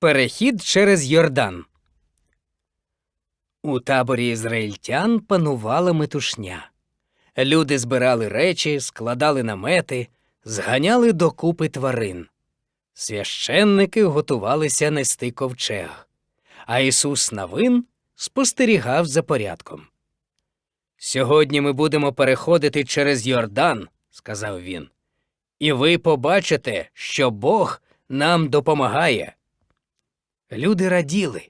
Перехід через Йордан. У таборі ізраїльтян панувала метушня. Люди збирали речі, складали намети, зганяли докупи тварин. Священники готувалися нести ковчег, а Ісус Навин спостерігав за порядком. Сьогодні ми будемо переходити через Йордан, сказав він, і ви побачите, що Бог нам допомагає. Люди раділи.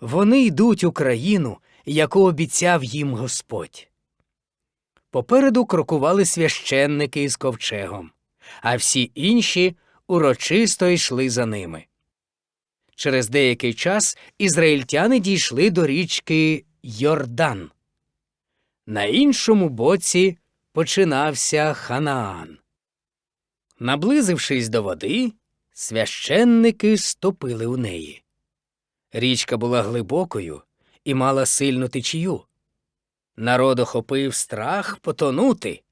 Вони йдуть у країну, яку обіцяв їм Господь. Попереду крокували священники із ковчегом, а всі інші урочисто йшли за ними. Через деякий час ізраїльтяни дійшли до річки Йордан. На іншому боці починався Ханаан. Наблизившись до води, священники стопили у неї. Річка була глибокою і мала сильну течію. Народ охопив страх потонути,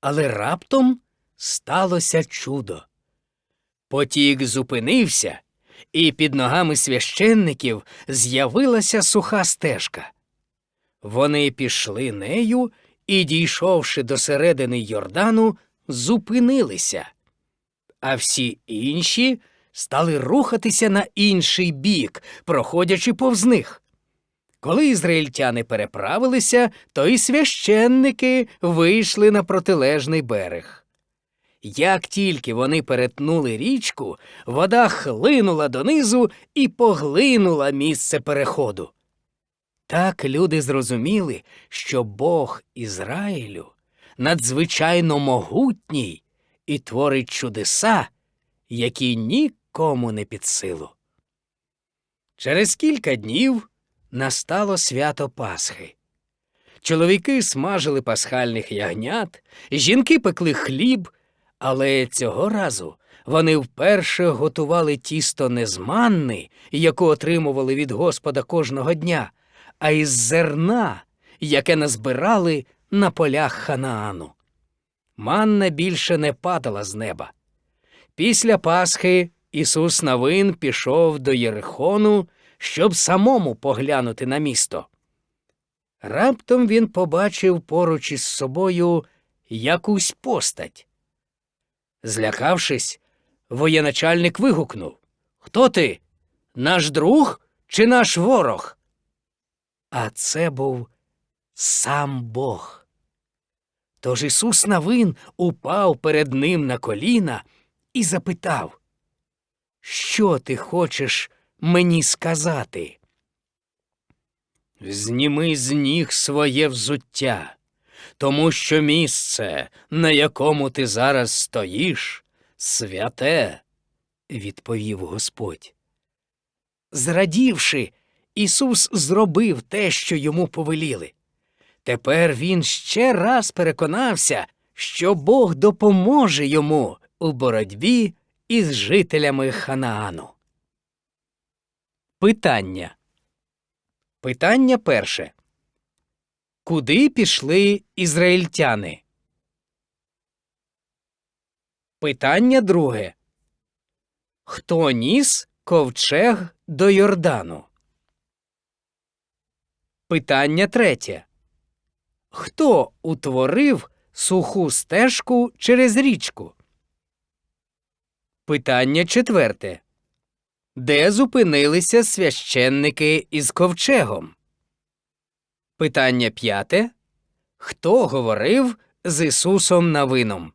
але раптом сталося чудо. Потік зупинився, і під ногами священників з'явилася суха стежка. Вони пішли нею і, дійшовши до середини Йордану, зупинилися, а всі інші стали рухатися на інший бік, проходячи повз них. Коли ізраїльтяни переправилися, то і священники вийшли на протилежний берег. Як тільки вони перетнули річку, вода хлинула донизу і поглинула місце переходу. Так люди зрозуміли, що Бог Ізраїлю надзвичайно могутній і творить чудеса, які нікому не під силу. Через кілька днів настало свято Пасхи. Чоловіки смажили пасхальних ягнят, жінки пекли хліб, але цього разу вони вперше готували тісто не з манни, яку отримували від Господа кожного дня, а із зерна, яке назбирали на полях Ханаану. Манна більше не падала з неба. Після Пасхи Ісус Навин пішов до Єрихону, щоб самому поглянути на місто. Раптом він побачив поруч із собою якусь постать. Злякавшись, воєначальник вигукнув Хто ти? Наш друг чи наш ворог? А це був сам Бог. Тож Ісус Навин упав перед ним на коліна і запитав, Що ти хочеш мені сказати? Зніми з ніг своє взуття, тому що місце, на якому ти зараз стоїш, святе, відповів Господь. Зрадівши, Ісус зробив те, що йому повеліли. Тепер він ще раз переконався, що Бог допоможе йому у боротьбі із жителями Ханаану. Питання. Питання перше. Куди пішли ізраїльтяни? Питання друге. Хто ніс ковчег до Йордану? Питання третє. Хто утворив суху стежку через річку? Питання четверте. Де зупинилися священники із ковчегом? Питання п'яте. Хто говорив з Ісусом Навином?